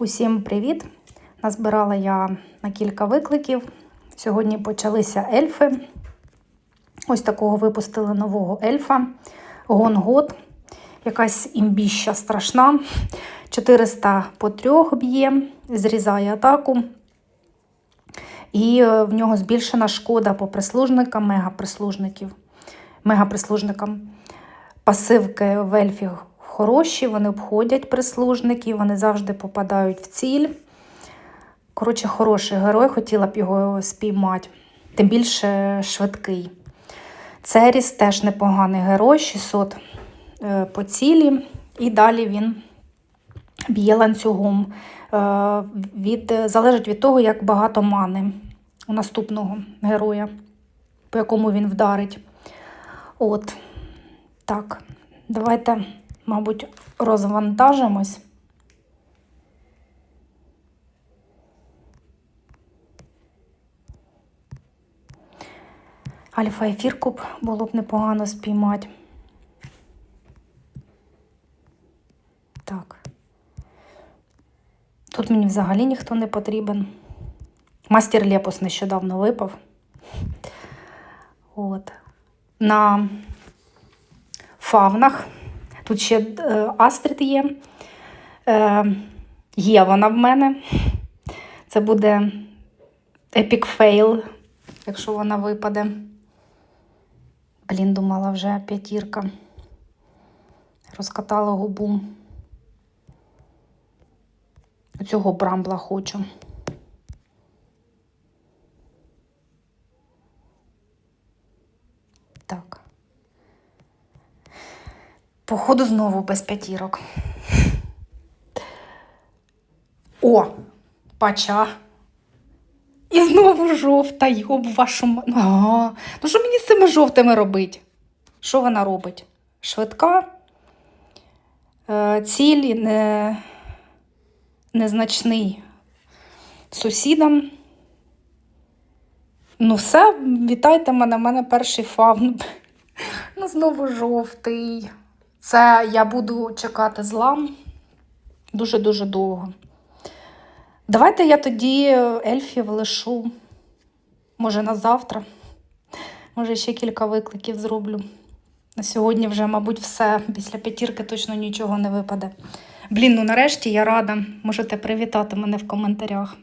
Усім привіт! Назбирала я на кілька викликів. Сьогодні почалися ельфи. Ось такого випустили нового ельфа. Гонгот. Якась імбіща страшна. 400 по трьох б'є, зрізає атаку. І е, в нього збільшена шкода по прислужникам, мегаприслужників. Мегаприслужникам. Пасивки в ельфі хороші, вони обходять прислужників, вони завжди попадають в ціль. Коротше, хороший герой, хотіла б його спіймати, тим більше швидкий. Церіс теж непоганий герой, 600 е, по цілі, і далі він б'є ланцюгом. Е, Від, залежить від того, як багато мани у наступного героя, по якому він вдарить. От, так, давайте, мабуть, розвантажимось. Альфа ефірку б було б непогано спіймати. Так. Тут мені взагалі ніхто не потрібен. Мастер Лепус нещодавно випав. От. На фавнах. Тут ще е, Астрид є. Е, є вона в мене. Це буде епік фейл, якщо вона випаде. Блін, думала вже п'ятірка. Розкатала губу. Цього брамбла хочу. Так. Походу знову без п'ятірок. О, пача. І знову жовта, йоб вашу. Ага. Ну що мені з цими жовтими робить? Що вона робить? Швидка, е, ціль не, незначний сусідам. Ну, все, вітайте мене, в мене перший фавн. Ну, знову жовтий. Це я буду чекати злам дуже-дуже довго. Давайте я тоді ельфів лишу. Може, на завтра. Може, ще кілька викликів зроблю. На сьогодні вже, мабуть, все. Після п'ятірки точно нічого не випаде. Блін, ну нарешті я рада. Можете привітати мене в коментарях.